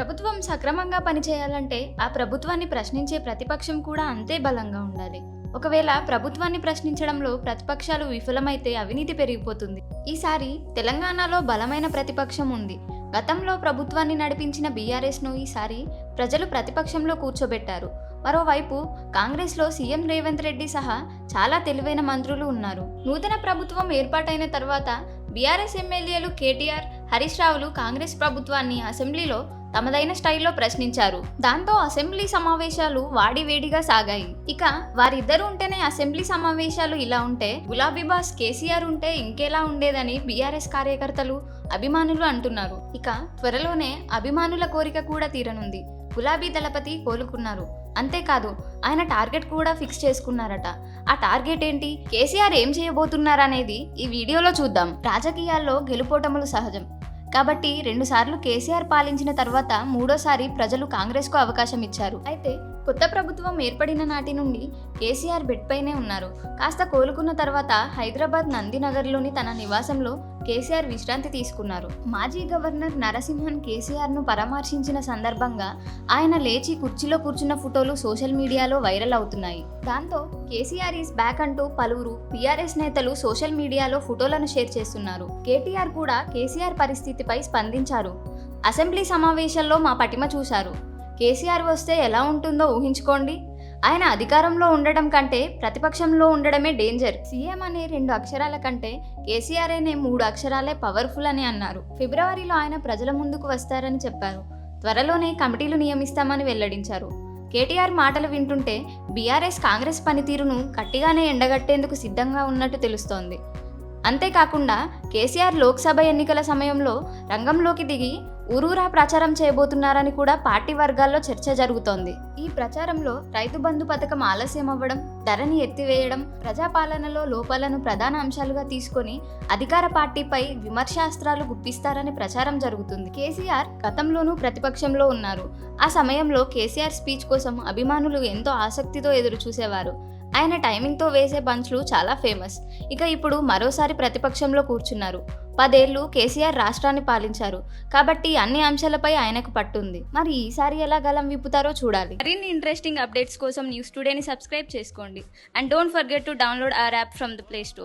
ప్రభుత్వం సక్రమంగా పనిచేయాలంటే ఆ ప్రభుత్వాన్ని ప్రశ్నించే ప్రతిపక్షం కూడా అంతే బలంగా ఉండాలి. ఒకవేళ ప్రభుత్వాన్ని ప్రశ్నించడంలో ప్రతిపక్షాలు విఫలమైతే అవినీతి పెరిగిపోతుంది. ఈసారి తెలంగాణలో బలమైన ప్రతిపక్షం ఉంది. గతంలో ప్రభుత్వాన్ని నడిపించిన బీఆర్ఎస్ను ఈసారి ప్రజలు ప్రతిపక్షంలో కూర్చోబెట్టారు. మరోవైపు కాంగ్రెస్లో సీఎం రేవంత్ రెడ్డి సహా చాలా తెలివైన మంత్రులు ఉన్నారు. నూతన ప్రభుత్వం ఏర్పాటైన తర్వాత బీఆర్ఎస్ ఎమ్మెల్యేలు కేటీఆర్ హరీష్ రావులు కాంగ్రెస్ ప్రభుత్వాన్ని అసెంబ్లీలో తమదైన స్టైల్లో ప్రశ్నించారు. దాంతో అసెంబ్లీ సమావేశాలు వాడివేడిగా సాగాయి. ఇక వారిద్దరూ ఉంటేనే అసెంబ్లీ సమావేశాలు ఇలా ఉంటే గులాబీ బాస్ కేసీఆర్ ఉంటే ఇంకెలా ఉండేదని బీఆర్ఎస్ కార్యకర్తలు అభిమానులు అంటున్నారు. ఇక త్వరలోనే అభిమానుల కోరిక కూడా తీరనుంది. గులాబీ దళపతి కోలుకున్నారు. అంతేకాదు ఆయన టార్గెట్ కూడా ఫిక్స్ చేసుకున్నారట. ఆ టార్గెట్ ఏంటి? కేసీఆర్ ఏం చేయబోతున్నారనేది ఈ వీడియోలో చూద్దాం. రాజకీయాల్లో గెలుపోటములు సహజం. కాబట్టి రెండుసార్లు కేసీఆర్ పాలించిన తర్వాత మూడోసారి ప్రజలు కాంగ్రెస్కు అవకాశం ఇచ్చారు. అయితే కొత్త ప్రభుత్వం ఏర్పడిన నాటి నుండి కేసీఆర్ బెడ్పైనే ఉన్నారు. కాస్త కోలుకున్న తర్వాత హైదరాబాద్ నందినగర్లోని తన నివాసంలో కేసీఆర్ విశ్రాంతి తీసుకున్నారు. మాజీ గవర్నర్ నరసింహన్ కేసీఆర్ను పరామర్శించిన సందర్భంగా ఆయన లేచి కుర్చీలో కూర్చున్న ఫోటోలు సోషల్ మీడియాలో వైరల్ అవుతున్నాయి. దాంతో కేసీఆర్ ఈస్ బ్యాక్ అంటూ పలువురు పీఆర్ఎస్ నేతలు సోషల్ మీడియాలో ఫోటోలను షేర్ చేస్తున్నారు. కేటీఆర్ కూడా కేసీఆర్ పరిస్థితిపై స్పందించారు. అసెంబ్లీ సమావేశాల్లో మా పటిమ చూశారు. కేసీఆర్ వస్తే ఎలా ఉంటుందో ఊహించుకోండి. ఆయన అధికారంలో ఉండడం కంటే ప్రతిపక్షంలో ఉండడమే డేంజర్. సీఎం అనే రెండు అక్షరాల కంటే కేసీఆర్ అనే మూడు అక్షరాలే పవర్ఫుల్ అని అన్నారు. ఫిబ్రవరిలో ఆయన ప్రజల ముందుకు వస్తారని చెప్పారు. త్వరలోనే కమిటీలు నియమిస్తామని వెల్లడించారు. కేటీఆర్ మాటలు వింటుంటే బీఆర్ఎస్ కాంగ్రెస్ పనితీరును గట్టిగానే ఎండగట్టేందుకు సిద్ధంగా ఉన్నట్టు తెలుస్తోంది. అంతేకాకుండా కేసీఆర్ లోక్సభ ఎన్నికల సమయంలో రంగంలోకి దిగి ఉరూరా ప్రచారం చేయబోతున్నారని కూడా పార్టీ వర్గాల్లో చర్చ జరుగుతోంది. ఈ ప్రచారంలో రైతు బంధు పథకం ఆలస్యం అవ్వడం ధరని ఎత్తివేయడం ప్రజాపాలనలో లోపాలను ప్రధాన అంశాలుగా తీసుకొని అధికార పార్టీపై విమర్శాస్త్రాలు గుప్పిస్తారని ప్రచారం జరుగుతుంది. కేసీఆర్ గతంలోనూ ప్రతిపక్షంలో ఉన్నారు. ఆ సమయంలో కేసీఆర్ స్పీచ్ కోసం అభిమానులు ఎంతో ఆసక్తితో ఎదురు చూసేవారు ఆయన టైమింగ్తో వేసే బంచ్లు చాలా ఫేమస్. ఇక ఇప్పుడు మరోసారి ప్రతిపక్షంలో కూర్చున్నారు. పదేళ్ళు కేసీఆర్ రాష్ట్రాన్ని పాలించారు. కాబట్టి అన్ని అంశాలపై ఆయనకు పట్టుంది. మరి ఈసారి ఎలా గలం విప్పుతారో చూడాలి. మరిన్ని ఇంట్రెస్టింగ్ అప్డేట్స్ కోసం న్యూస్ టుడేని సబ్స్క్రైబ్ చేసుకోండి. And don't forget to download our app from the play store